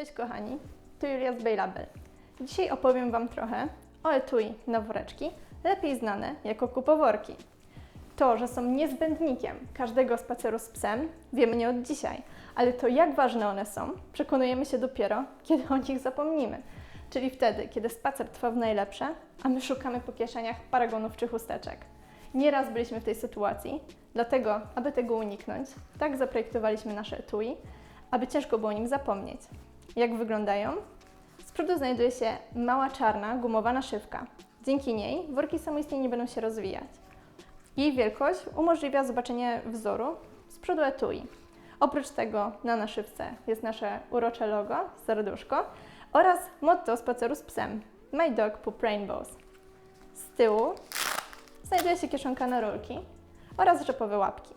Cześć kochani, tu Julia z Baylabel. Dzisiaj opowiem Wam trochę o etui na woreczki, lepiej znane jako kupoworki. To, że są niezbędnikiem każdego spaceru z psem, wiemy nie od dzisiaj, ale to jak ważne one są, przekonujemy się dopiero, kiedy o nich zapomnimy. Czyli wtedy, kiedy spacer trwa w najlepsze, a my szukamy po kieszeniach paragonów czy chusteczek. Nieraz byliśmy w tej sytuacji, dlatego, aby tego uniknąć, tak zaprojektowaliśmy nasze etui, aby ciężko było nim zapomnieć. Jak wyglądają? Z przodu znajduje się mała czarna, gumowa naszywka. Dzięki niej worki samoistnie nie będą się rozwijać. Jej wielkość umożliwia zobaczenie wzoru z przodu etui. Oprócz tego na naszywce jest nasze urocze logo, serduszko oraz motto spaceru z psem My Dog Poop Rainbows. Z tyłu znajduje się kieszonka na rolki oraz rzepowe łapki.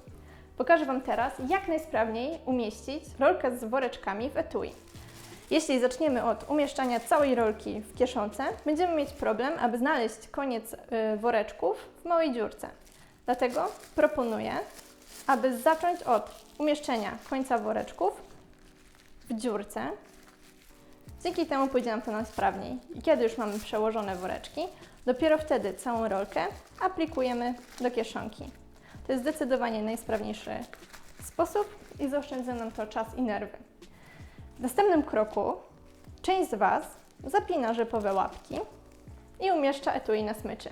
Pokażę Wam teraz, jak najsprawniej umieścić rolkę z woreczkami w etui. Jeśli zaczniemy od umieszczania całej rolki w kieszonce, będziemy mieć problem, aby znaleźć koniec y, woreczków w małej dziurce. Dlatego proponuję, aby zacząć od umieszczenia końca woreczków w dziurce. Dzięki temu pójdzie nam to nam sprawniej. I kiedy już mamy przełożone woreczki, dopiero wtedy całą rolkę aplikujemy do kieszonki. To jest zdecydowanie najsprawniejszy sposób i zaoszczędza nam to czas i nerwy. W następnym kroku część z Was zapina rzepowe łapki i umieszcza etui na smyczy.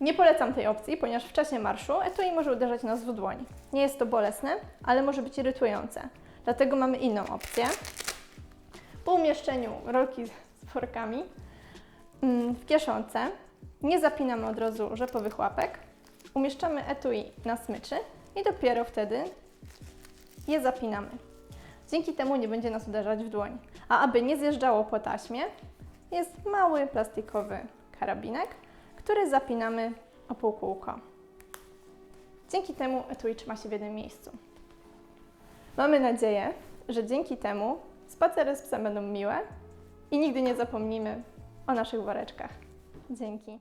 Nie polecam tej opcji, ponieważ w czasie marszu etui może uderzać nas w dłoń. Nie jest to bolesne, ale może być irytujące. Dlatego mamy inną opcję. Po umieszczeniu rolki z workami mm, w kieszonce nie zapinamy od razu rzepowych łapek, umieszczamy etui na smyczy i dopiero wtedy je zapinamy. Dzięki temu nie będzie nas uderzać w dłoń. A aby nie zjeżdżało po taśmie, jest mały plastikowy karabinek, który zapinamy o półkółko. Dzięki temu etui trzyma się w jednym miejscu. Mamy nadzieję, że dzięki temu spacery z psem będą miłe i nigdy nie zapomnimy o naszych woreczkach. Dzięki.